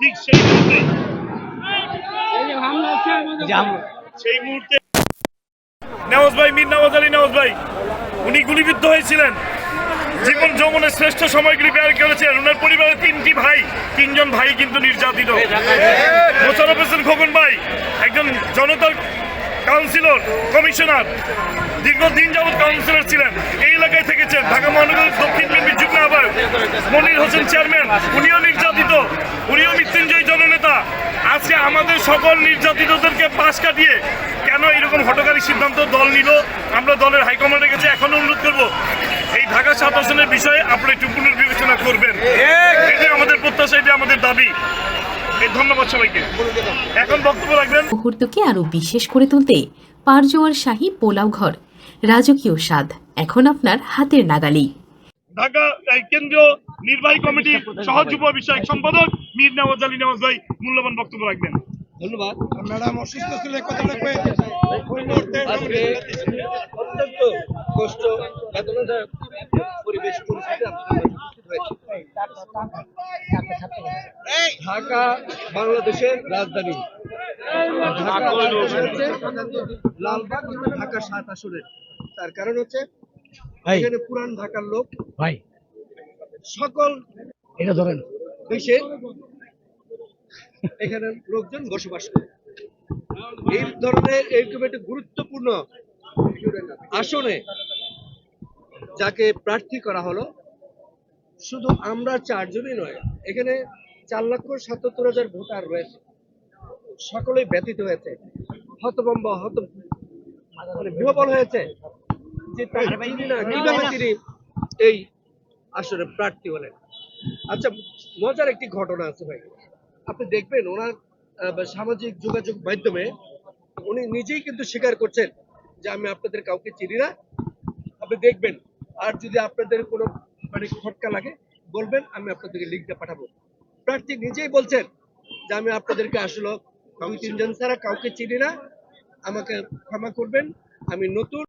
ঠিক সেই মুহূর্তে। সেই মুহূর্তে নওয়াজ ভাই মীর নওয়াজ আলী নওয়াজ ভাই উনি গুলিবিদ্ধ হয়েছিলেন। জীবন যৌবনের শ্রেষ্ঠ সময়গুলি ব্যয় করেছেন ওনার পরিবারের তিনটি ভাই। তিনজন ভাই কিন্তু নির্যাতিত। মোশারফ হোসেন খোকন ভাই একজন জনতার কাউন্সিলর কমিশনার দীর্ঘদিন যাবৎ কাউন্সিলর ছিলেন। এই এলাকায় থেকেছেন ঢাকা মহানগর দক্ষিণ বিএনপির যুগ্ম আহ্বায়ক মনির হোসেন চেয়ারম্যান। উনিও নির্যাতিত উনিও মৃত্যুঞ্জয় জননেতা। আজকে আমাদের সকল নির্যাতিতদেরকে পাশ কাটিয়ে কেন এরকম হটকারী সিদ্ধান্ত দল নিল? আমরা দলের হাইকমান্ডের কাছে এখনও অনুরোধ করব। এই ঢাকা সাত আসনের বিষয়ে আপনারা একটু পুনর্বিবেচনা করবেন। এটাই আমাদের প্রত্যাশা এটাই আমাদের দাবি। ধন্যবাদ সবাইকে। এখন বক্তব্য রাখবেন। মুহূর্তকে আরও বিশেষ করে তুলতে পারজোয়ার শাহী পোলাও ঘর। রাজকীয় স্বাদ এখন আপনার হাতের নাগালেই। ঢাকা কেন্দ্রীয় নির্বাহী কমিটির সহ যুব বিষয়ক সম্পাদক মীর নওয়াজ আলী নওয়াজ ভাই মূল্যবান বক্তব্য রাখবেন। ধন্যবাদ। ম্যাডাম অসুস্থ ছিল কথা রাখবে অত্যন্ত কষ্ট বেদনাদায়ক পরিবেশ পরিস্থিতি ঢাকা বাংলাদেশের রাজধানী। ঢাকা রাজধানী হচ্ছে লালবাগ ঢাকা সাত আসনের তার কারণ হচ্ছে এখানে পুরান ঢাকার লোক। ভাই। সকল এটা ধরেন। দেশের এখানে লোকজন বসবাস করে। এই ধরনের এইরকম একটা গুরুত্বপূর্ণ আসনে যাকে প্রার্থী করা হলো শুধু আমরা চারজনই নয় এখানে চার লক্ষ সাতাত্তর হাজার ভোটার রয়েছে। সকলেই ব্যতীত হয়েছে। হতবম্ব হত মানে বিহবল হয়েছে যে কীভাবে তিনি এই আসলে প্রার্থী হলেন। আচ্ছা মজার একটি ঘটনা আছে ভাই। আপনি দেখবেন ওনার সামাজিক যোগাযোগ মাধ্যমে উনি নিজেই কিন্তু স্বীকার করছেন যে আমি আপনাদের কাউকে চিনি না। আপনি দেখবেন আর যদি আপনাদের কোনো মানে খটকা লাগে, বলবেন, আমি আপনাদেরকে লিঙ্কটা পাঠাবো। প্রার্থী নিজেই বলছেন যে আমি আপনাদেরকে আসলে দুই তিনজন ছাড়া কাউকে চিনি না, আমাকে ক্ষমা করবেন, আমি নতুন